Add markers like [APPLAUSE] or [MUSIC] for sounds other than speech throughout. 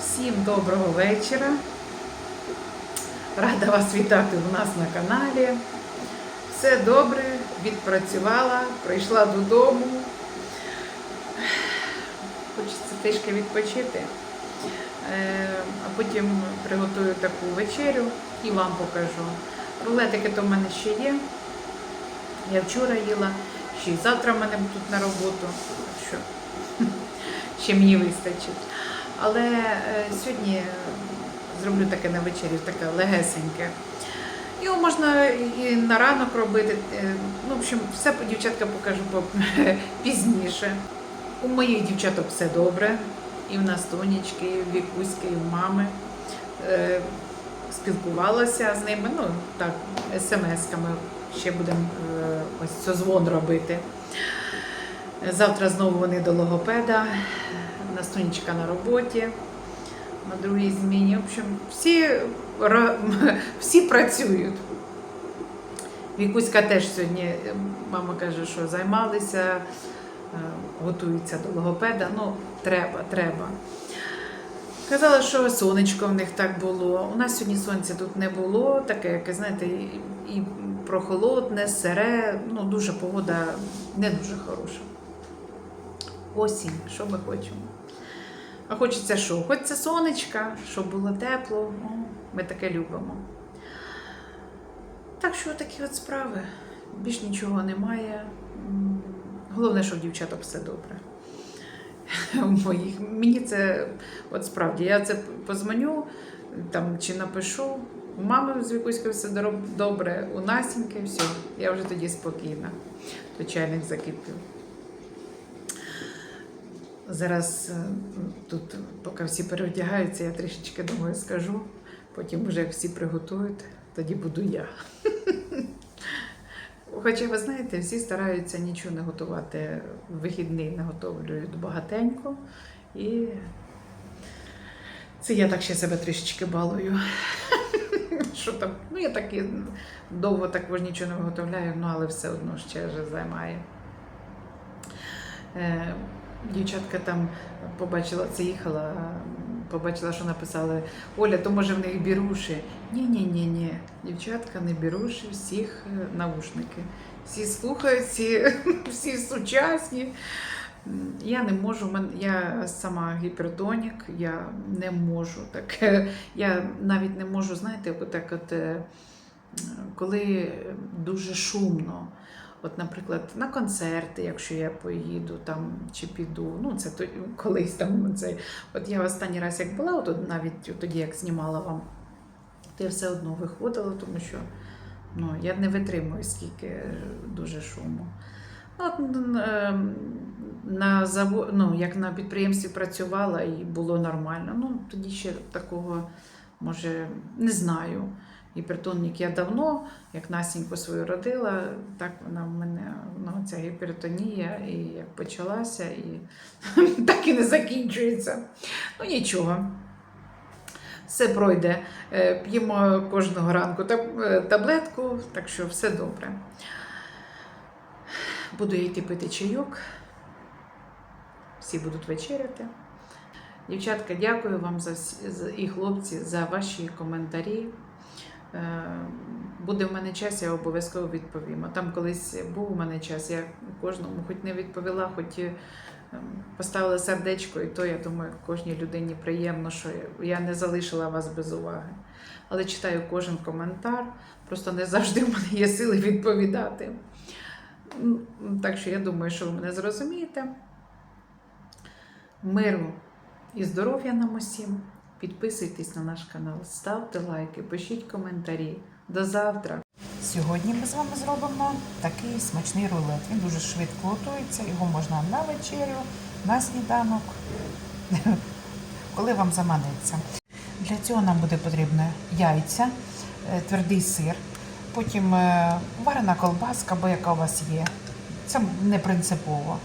Всім доброго вечора. Рада вас вітати у нас на каналі. Все добре, відпрацювала, прийшла додому. Хочеться трішки відпочити. Е, А потім приготую таку вечерю і вам покажу. Рулетики то в мене ще є. Я вчора їла, ще й завтра в мене будуть на роботу. Що ще мені вистачить. Але е, сьогодні зроблю таке на вечерю, таке легесеньке. Його можна і на ранок робити. е, Ну, в общем, все дівчатка покажу [LAUGHS] пізніше. У моїх дівчаток все добре. І в нас тонічки, і в Вікуськи, і в мами. Е, Спілкувалася з ними, ну так, смс-ками. Ще будемо е, ось созвон робити. Завтра знову вони до логопеда, Настунечка на роботі, на другій зміні. В общем, всі, [LAUGHS] всі працюють. Вікуська теж сьогодні, мама каже, що займалися, е, готуються до логопеда. Ну, треба, треба. Казала, що сонечко в них так було. У нас сьогодні сонця тут не було, таке, яке, знаєте, і прохолодне, сире, ну дуже погода не дуже хороша. Осінь, що ми хочемо? А хочеться що? Хочеться сонечка, щоб було тепло. Ну, ми таке любимо. Так що такі от справи. Більш нічого немає. Головне, щоб в дівчаток все добре. [LAUGHS] Моїх. Мені це от справді, я це позвоню там, чи напишу. У мами з Вікуською все добре, у Насіньки все, я вже тоді спокійна. То чайник закипів. Зараз е, тут, поки всі переодягаються, я трішечки думаю, скажу. Потім вже всі приготують, тоді буду я. [LAUGHS] Хоча, ви знаєте, всі стараються нічого не готувати. Вихідний не готовлюють багатенько. І це я так ще себе трішечки балую. [LAUGHS] Що там? Ну, я так і довго також нічого не виготовляю, ну але все одно ще вже займає. Дівчатка там побачила, це їхала, побачила, що написали Оля, то може в них біруші. Ні, ні. Дівчатка не біруші, всіх е, наушники. Всі слухають, всі, [LAUGHS] всі сучасні. Я не можу, я сама гіпертонік, я не можу таке. Я навіть не можу, знаєте, отак от, е, коли дуже шумно. От, наприклад, на концерти, якщо я поїду там чи піду, ну це то, колись там це. От я останній раз як була, от навіть тоді як знімала вам, то я все одно виходила, тому що ну, я не витримую, скільки дуже шуму. Ну, от, ем, на заво... ну, як на підприємстві працювала і було нормально. Ну, тоді ще такого, може, не знаю. Гіпертонік я давно, як Насіньку свою родила, так вона в мене ну, ця гіпертонія і як почалася, і [LAUGHS] так і не закінчується. Ну нічого. Все пройде. Е, П'ємо кожного ранку е, таблетку, так що все добре. Буду йти пити чайок. Всі будуть вечеряти. Дівчатка, дякую вам за- і хлопці за ваші коментарі. Е, Буде в мене час, я обов'язково відповім. А там колись був у мене час, я кожному хоч не відповіла, хоч ем, поставила сердечко, і то я думаю, кожній людині приємно, що я не залишила вас без уваги. Але читаю кожен коментар, просто не завжди в мене є сили відповідати. Так що я думаю, що ви мене зрозумієте. Миру і здоров'я нам усім. Підписуйтесь на наш канал, ставте лайки, пишіть коментарі. До завтра! Сьогодні ми з вами зробимо такий смачний рулет. Він дуже швидко готується, його можна на вечерю, на сніданок, [LAUGHS] коли вам заманеться. Для цього нам буде потрібно яйця, е, твердий сир, потім е, варена колбаска, або яка у вас є. Це не принципово.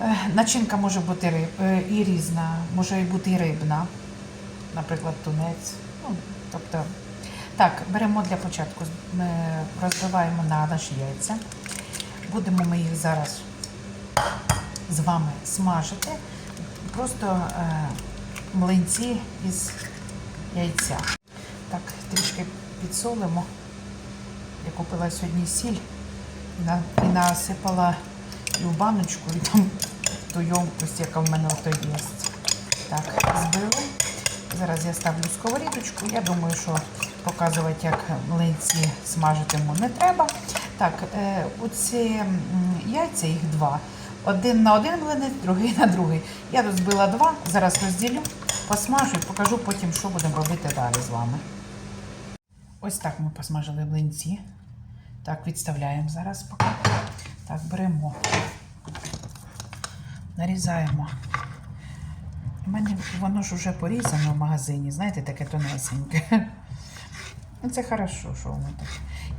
Е, Начинка може бути і різна, може бути і рибна, наприклад, тунець. Ну, тобто так, беремо для початку, ми розбиваємо на наші яйця. Будемо ми їх зараз з вами смажити. Просто е, млинці із яйця. Так, трішки підсолимо. Я купила сьогодні сіль і, на, і насипала і в баночку, і там ту ємкость, яка в мене ото є. Так, збили. Зараз я ставлю сковорідочку. Я думаю, що показувати, як млинці смажитиму, не треба. Так, е, оці яйця, їх два. Один на один млинець, другий на другий. Я тут збила два, зараз розділю, посмажу і покажу потім, що будемо робити далі з вами. Ось так ми посмажили млинці. Так, відставляємо зараз поки. Так, беремо, нарізаємо. У мене воно ж вже порізано в магазині, знаєте, таке тонесеньке. Ну, Це хорошо, що воно так.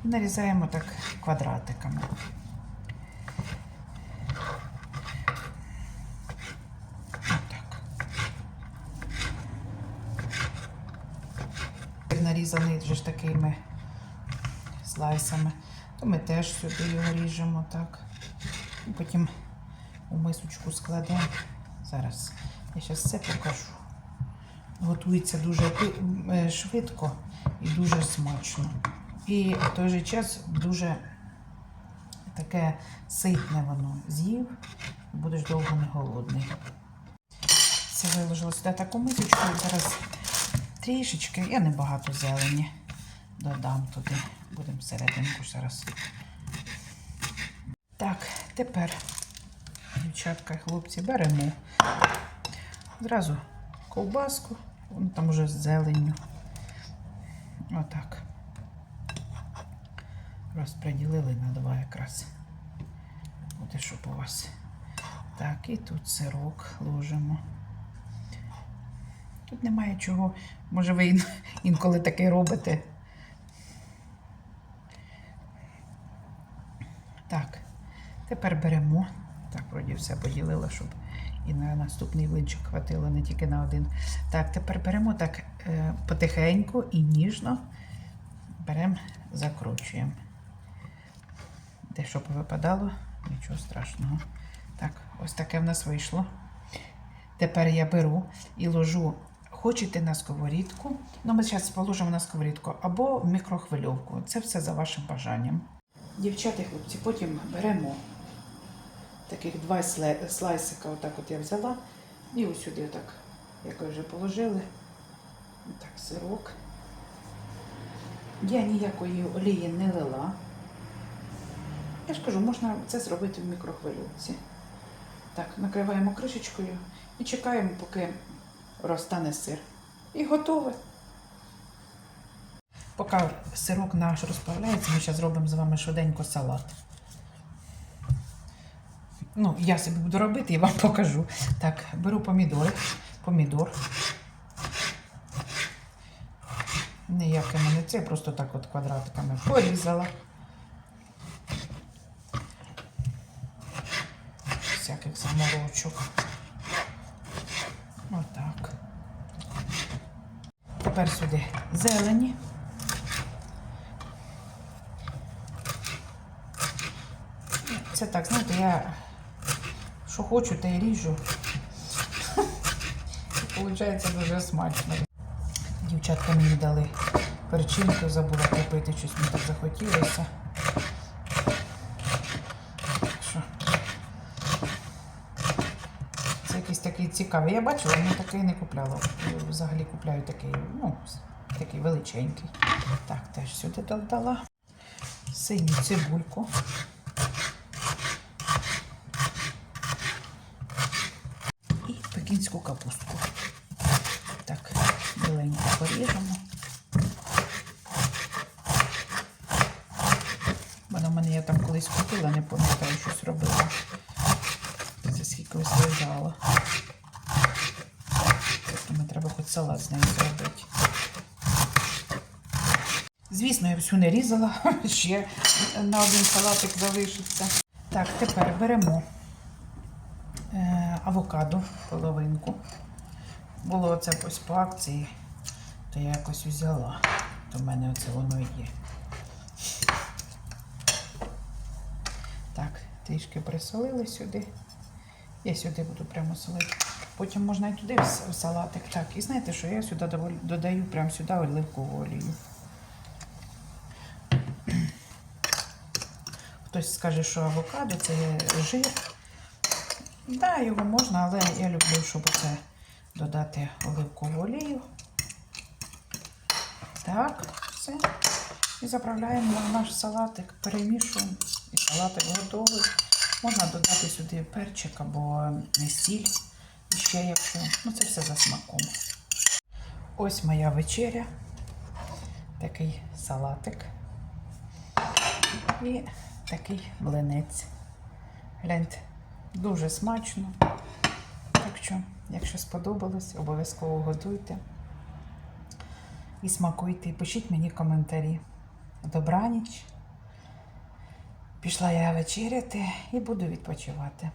І нарізаємо так квадратиками. Отак. Нарізаний вже ж такими слайсами, то ми теж сюди його ріжемо так. І потім у мисочку складемо. Зараз я зараз все покажу. Готується дуже е, швидко і дуже смачно. І в той же час дуже таке ситне воно з'їв, будеш довго не голодний. Це виложила сюди таку мисочку. і Зараз трішечки, я небагато зелені додам туди. Будемо серединку зараз. Так, тепер, дівчатка і хлопці, беремо зразу ковбаску, вон там уже з зеленню. Отак. Розподілили на два якраз. Буде, щоб у вас. Так, і тут сирок ложимо. Тут немає чого. Може, ви інколи таке робите. Так, тепер беремо. Так, вроді все поділила, щоб і на наступний блинчик хватило, не тільки на один. Так, тепер беремо так е, потихеньку і ніжно беремо, закручуємо. Де що повипадало, нічого страшного. Так, ось таке в нас вийшло. Тепер я беру і ложу, хочете на сковорідку. Ну, ми зараз положимо на сковорідку або в мікрохвильовку. Це все за вашим бажанням. Дівчата хлопці, потім беремо таких два слайсика, отак от я взяла. І ось сюди, отак, як вже положили. Так, сирок. Я ніякої олії не лила. Я ж кажу, можна це зробити в мікрохвильовці. Так, накриваємо кришечкою і чекаємо, поки розтане сир. І готове. Поки сирок наш розправляється, ми зараз зробимо з вами швиденько салат. Ну, я собі буду робити і вам [LAUGHS] покажу. Так, беру помідори. Помідор. Ніяке мене це, просто так от квадратиками порізала. Всяких заморочок. Отак. Тепер сюди зелені. Це так, знаєте, я що хочу, те й ріжу. Виходить дуже смачно. Дівчатка мені дали перчинку, забула купити, щось мені так захотілося. Це якийсь такий цікавий. Я бачила, але такий не купляла. Взагалі купляю такий, ну, такий величенький. Так, теж сюди додала. Синю цибульку. І пекінську капустку. Так, біленько поріжемо. Вона в мене я там колись купила, не пам'ятаю, щось робила. Це скільки ось лежало. Тобто треба хоч салат з нею зробити. Звісно, я всю не різала, [LAUGHS] ще на один салатик залишиться. Так, тепер беремо авокадо, половинку. Було це ось по акції, то я якось взяла. То в мене оце воно і є. Так, трішки присолили сюди. Я сюди буду прямо солити. Потім можна і туди в салатик. Так, і знаєте, що я сюди додаю прямо сюди оливкову олію. Хтось скаже, що авокадо це жир. Да, його можна, але я люблю, щоб це додати оливкову олію. Так, все. І заправляємо на наш салатик, перемішуємо. І салатик готовий. Можна додати сюди перчик або сіль. І ще якщо. Ну, це все за смаком. Ось моя вечеря. Такий салатик. І такий млинець. Гляньте, дуже смачно. Так що, якщо сподобалось, обов'язково готуйте і смакуйте. І пишіть мені коментарі. Добраніч. Пішла я вечеряти і буду відпочивати.